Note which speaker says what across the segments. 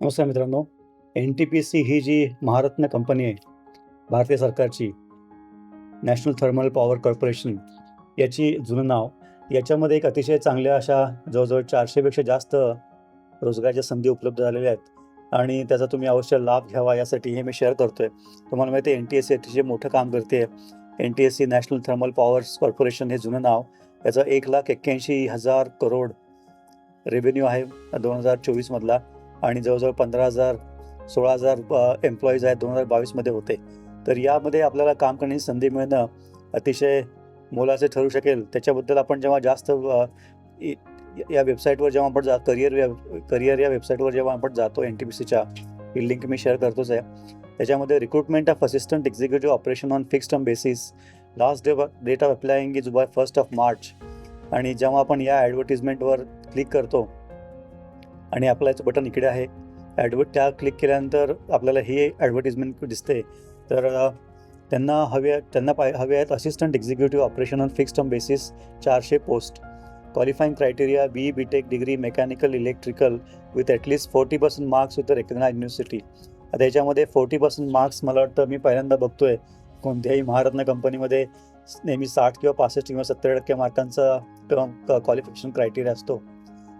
Speaker 1: नमस्कार मित्रांनो N T P C ही जी महारत्न कंपनी आहे भारतीय सरकारची नॅशनल थर्मल पॉवर कॉर्पोरेशन याची जुनं नाव याच्यामध्ये एक अतिशय चांगल्या अशा जवळजवळ चारशेपेक्षा जास्त रोजगाराच्या संधी उपलब्ध झालेल्या आहेत. आणि त्याचा तुम्ही अवश्य लाभ घ्यावा यासाठी हे मी शेअर करतोय. तुम्हाला माहिती आहे एन टी एस सी अतिशय मोठं काम करते. N T S C national thermal powers corporation हे जुनं नाव याचं एक लाख एक्क्याऐंशी हजार करोड रेव्हेन्यू आहे दोन हजार चोवीसमधला आणि जवळजवळ पंधरा हजार सोळा हजार एम्प्लॉईज आहेत दोन हजार बावीसमध्ये होते. तर यामध्ये आपल्याला काम करण्याची संधी मिळणं अतिशय मोलाचे ठरू शकेल. त्याच्याबद्दल आपण जेव्हा जास्त इ- या वेबसाईटवर जेव्हा आपण जा करिअर करिअर या वेबसाईटवर जेव्हा आपण जातो एन टी पी सीच्या ही लिंक मी शेअर करतोच आहे. त्याच्यामध्ये recruitment of assistant executive operation on fixed term basis last day date of applying is by first of March आणि जेव्हा आपण या ॲडव्हर्टिजमेंटवर क्लिक करतो आणि अप्लायचं बटन इकडे आहे. ॲडवर्ट त्या क्लिक केल्यानंतर आपल्याला हे ॲडव्हर्टिजमेंट दिसते. तर त्यांना हवे त्यांना पाय हवे आहेत assistant executive operation on fixed term basis चारशे post qualifying criteria B B tech degree mechanical electrical with at least forty percent marks with recognise university आता याच्यामध्ये फोर्टी पर्सेंट मार्क्स मला वाटतं मी पहिल्यांदा बघतोय. कोणत्याही महारत्न कंपनीमध्ये नेहमी साठ किंवा पासष्ट किंवा सत्तर टक्के मार्कांचा क्वालिफिकेशन क्रायटेरिया असतो.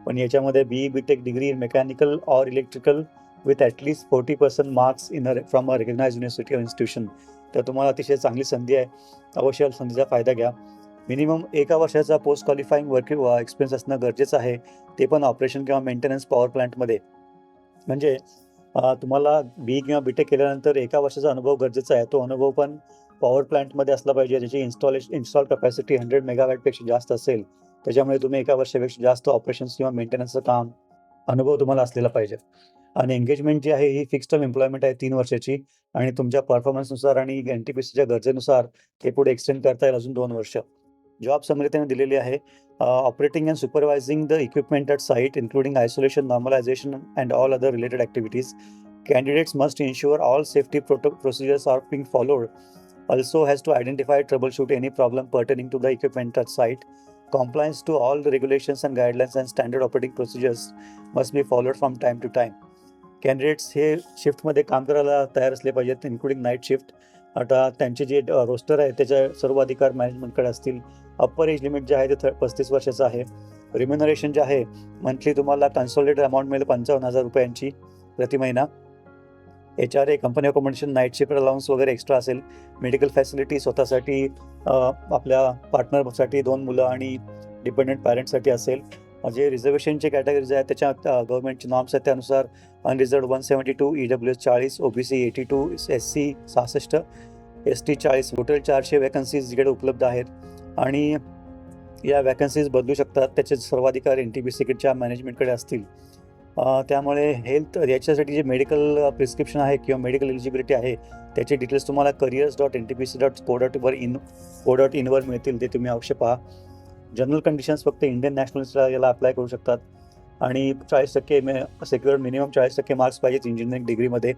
Speaker 1: पण याच्यामध्ये B B tech degree in mechanical or electrical with at least forty percent marks in a from a recognise university of institution तर तुम्हाला अतिशय चांगली संधी आहे. अवश्य संधीचा फायदा घ्या. मिनिमम एका वर्षाचा पोस्ट क्वालिफाईंग वर्क एक्सपिरियन्स असणं गरजेचं आहे. ते पण ऑपरेशन किंवा मेंटेनन्स पॉवर प्लांटमध्ये म्हणजे तुम्हाला बी किंवा बी टेक केल्यानंतर एका वर्षाचा अनुभव गरजेचा आहे. तो अनुभव पण पॉवर प्लांटमध्ये असला पाहिजे. ज्याची इन्स्टॉलेशन इन्स्टॉल कॅपॅसिटी हंड्रेड मेगावॅटपेक्षा जास्त असेल. त्याच्यामुळे तुम्ही एका वर्षापेक्षा जास्त ऑपरेशन्स किंवा मेंटेनन्सचं काम अनुभव तुम्हाला असलेला पाहिजे. आणि एंगेजमेंट जी आहे ही फिक्स टर्म एम्प्लॉयमेंट आहे तीन वर्षाची. आणि तुमच्या परफॉर्मन्सनुसार आणि एन टी पी सीच्या गरजेनुसार ते पुढे एक्सटेंड करता येईल अजून दोन वर्ष. जॉब समरी दिलेली आहे. Operating and supervising the equipment at site including isolation normalisation and all other related activities candidates must ensure all safety proto procedures are being followed followed. Has to identify troubleshoot any problem pertaining to the equipment at site compliance to all the regulations and guidelines and standard operating procedures must be followed from time to time. Candidates हे शिफ्टमध्ये काम करायला तयार असले पाहिजेत including night shift आता त्यांचे जे रोस्टर आहे त्याच्या सर्व अधिकार मॅनेजमेंटकडे असतील. अप्पर एज लिमिट जे आहे ते थ पस्तीस वर्षाचं आहे. रिम्युनरेशन जे आहे मंथली तुम्हाला कन्सॉलिडेटेड अमाऊंट मिळेल पंचावन्न हजार रुपयांची प्रति महिना. H R A company accommodation night shift allowance वगैरे एक्स्ट्रा असेल. मेडिकल फॅसिलिटी स्वतःसाठी आपल्या पार्टनरसाठी दोन मुलं आणि डिपेंडंट पॅरेंट्ससाठी असेल. जे रिझर्वेशनचे कॅटेगरीज आहेत त्याच्या गव्हर्नमेंटचे नॉर्म्स आहेत त्यानुसार unreserved one seventy two E W S चाळीस O B C eighty two S C सहासष्ट एस टी चाळीस टोटल चारशे वॅकन्सीज इकडे उपलब्ध आहेत. आणि या वॅकन्सीज बदलू शकतात त्याचे सर्वाधिकार एन टी बी सीकडच्या मॅनेजमेंटकडे असतील. त्यामुळे हेल्थ याच्यासाठी जे मेडिकल प्रिस्क्रिप्शन आहे किंवा मेडिकल एलिजिबिलिटी आहे त्याचे डिटेल्स तुम्हाला careers dot N T P C dot co dot वर इन को डॉट इनवर मिळतील ते तुम्ही अवश्य पहा. जनरल कंडिशन्स फक्त इंडियन नॅशनल्सला याला अप्लाय करू शकतात. आणि चाळीस टक्के मे सेक्युअर मिनिमम चाळीस टक्के मार्क्स पाहिजेत इंजिनिअरिंग डिग्रीमध्ये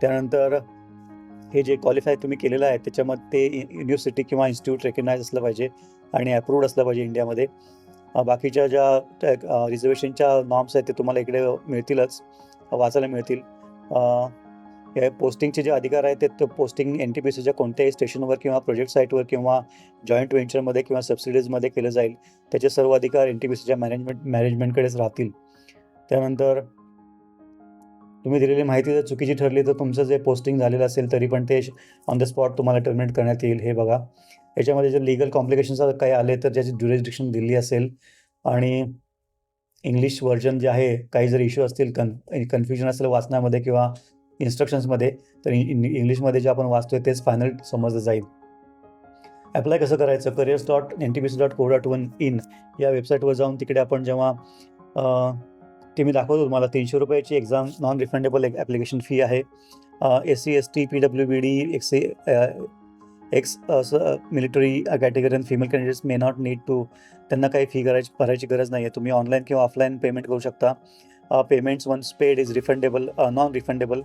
Speaker 1: त्यानंतर हे जे क्वालिफाय तुम्ही केलेलं आहे त्याच्यामध्ये ते युनिव्हर्सिटी किंवा इन्स्टिट्यूट रेकग्नाईज असलं पाहिजे आणि अप्रूव्ड असलं पाहिजे इंडियामध्ये बाकीच्या ज्या रिझर्वेशनच्या नॉर्म्स आहेत ते तुम्हाला इकडे मिळतीलच वाचायला मिळतील. या पोस्टिंगचे जे अधिकार आहेत ते पोस्टिंग एन टी पी सीच्या कोणत्याही स्टेशनवर किंवा प्रोजेक्ट साईटवर किंवा जॉईंट व्हेंचरमध्ये किंवा सबसिडीजमध्ये केलं जाईल. त्याचे सर्व अधिकार एन टी पी सीच्या मॅनेजमेंट मॅनेजमेंटकडेच राहतील. त्यानंतर तुम्ही दिलेली माहिती जर चुकीची ठरली तर तुमचं जे पोस्टिंग झालेलं असेल तरी पण ते ऑन द स्पॉट तुम्हाला टर्मिनेट करण्यात येईल हे बघा. याच्यामध्ये जर लिगल कॉम्प्लिकेशन्स काही आले तर ज्याची ड्युरेस्डिक्शन दिली असेल आणि इंग्लिश व्हर्जन जे आहे काही जर इश्यू असतील कन कन्फ्युजन असेल वाचण्यामध्ये किंवा इन्स्ट्रक्शन्समध्ये तर इंग्लिशमध्ये जे आपण वाचतोय तेच फायनल समजलं जाईल. अप्लाय कसं करायचं? Careers dot N T P C dot co dot one in या वेबसाईटवर जाऊन तिकडे आपण जेव्हा ते मी दाखवतो तुम्हाला. तीनशे रुपयाची exam non refundable application fee आहे. S C S T P W B D ex ex military category and female candidates may not need to त्यांना काही फी करायची भरायची गरज नाही आहे तुम्ही ऑनलाईन किंवा ऑफलाईन पेमेंट करू शकता. Payments once paid is refundable non refundable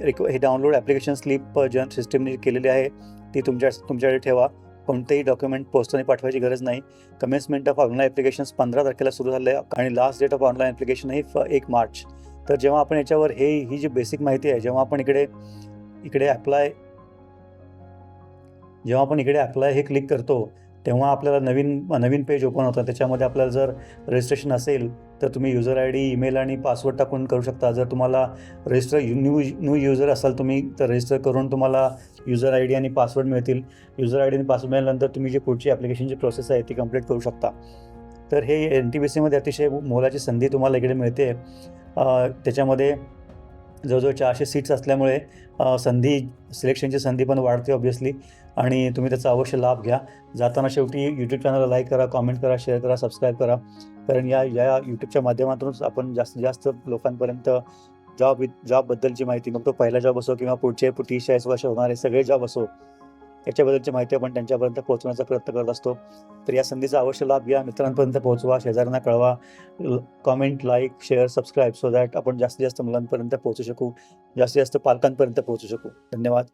Speaker 1: हे डाउनलोड ॲप्लिकेशन स्लिप जन सिस्टीमने केलेली आहे ती तुमच्या तुमच्याकडे ठेवा. कोणतेही डॉक्युमेंट पोस्टने पाठवायची गरज नाही. कमेन्समेंट ऑफ ऑनलाईन ॲप्लिकेशन्स पंधरा तारखेला सुरू झाले आणि last date of online application ही फ एक मार्च. तर जेव्हा आपण याच्यावर हे ही जी बेसिक माहिती आहे जेव्हा आपण इकडे इकडे अप्लाय जेव्हा आपण इकडे अप्लाय हे क्लिक करतो तेव्हा आपल्याला नवीन नवीन पेज ओपन होतं. त्याच्यामध्ये आपल्याला जर रजिस्ट्रेशन असेल तर तुम्ही युजर आय डी ईमेल आणि पासवर्ड टाकून करू शकता. जर तुम्हाला रजिस्टर न्यू न्यू युजर असाल तुम्ही तर रजिस्टर करून तुम्हाला युजर आय डी आणि पासवर्ड मिळतील. युजर आय डी आणि पासवर्ड मिळाल्यानंतर तुम्ही जी पुढची ॲप्लिकेशनची प्रोसेस आहे ती कंप्लीट करू शकता. तर हे एन टी बी सीमध्ये अतिशय मोलाची संधी तुम्हाला इकडे मिळते. त्याच्यामध्ये जवळजवळ चारशे सीट्स असल्यामुळे संधी सिलेक्शनची संधी पण वाढते ऑब्व्हियसली आणि तुम्ही त्याचा अवश्य लाभ घ्या. जाताना शेवटी यूट्यूब चॅनलला लाईक करा कॉमेंट करा शेअर करा सबस्क्राईब करा. कारण या या यूट्यूबच्या माध्यमातूनच आपण जास्तीत जास्त लोकांपर्यंत जॉब जॉबबद्दलची माहिती मग तो पहिला जॉब असो किंवा पुढचे तीस चाळीस वर्ष होणारे सगळे जॉब असो याच्याबद्दलची माहिती आपण त्यांच्यापर्यंत पोहोचवण्याचा प्रयत्न करत असतो. तर या संधीचा अवश्य लाभ घ्या. मित्रांपर्यंत पोहोचवा शेजाऱ्यांना कळवा. Comment like share subscribe so that आपण जास्तीत जास्त मुलांपर्यंत पोहोचू शकू. जास्तीत जास्त पालकांपर्यंत पोहोचू शकू. धन्यवाद.